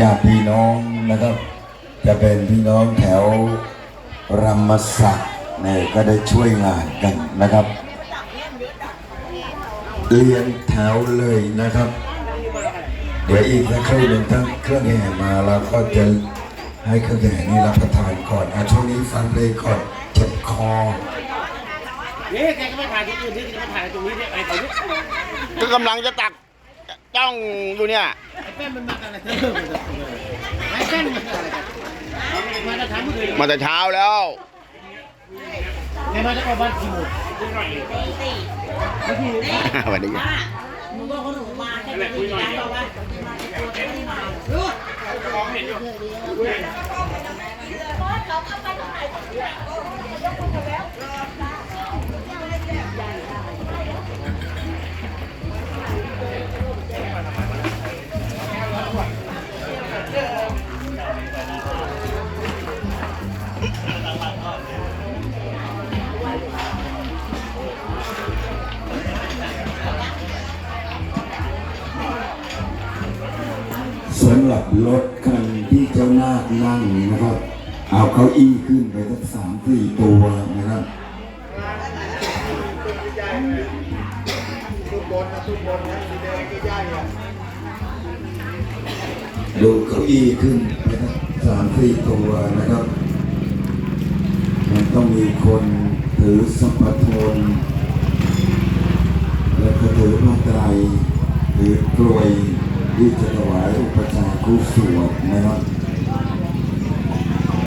ญาติพี่น้องนะครับ จะเป็นพี่น้องแถวรามศักดิ์เนี่ยก็ได้ช่วยงานกันนะครับเรียงแถวเลยนะครับ เดี๋ยวอีกสักครู่หนึ่งทั้งเครื่องแห่มาแล้วก็จะให้เครื่องแห่นี้รับประทานก่อนอะช่วงนี้ฟังเพลงก่อนเจ็บคอนี่แกก็ไม่ถ่ายที่อื่นที่จะมาถ่ายตรงนี้เนี่ยไอ้ตรงนี้ก็กำลังจะตัก จ้องดูเนี่ยไอ้แป้นมันมากันอะไรเธอไอ้แป้นมันอะไรกันมาจะทำเมื่อคืนมาแต่เช้าแล้วไอ้มาจะเอาบ้านกี่โมงสวัสดีครับมึงบอกเขาหนูมาแค่ไม่กี่วันบอกว่ามาในตัวไม่ได้ สำหรับรถคันที่เจ้านาคนั่งนะครับ เอาเก้าอี้ขึ้นไปสักสามสี่ตัวนะครับดูเก้าอี้ขึ้นไปสักสามสี่ตัวนะครับ ต้องมีคนถือสัมปทนและก็ถือพระไตรถือกลวยที่จะถวายอุปชาย์ครูสวดนะครับ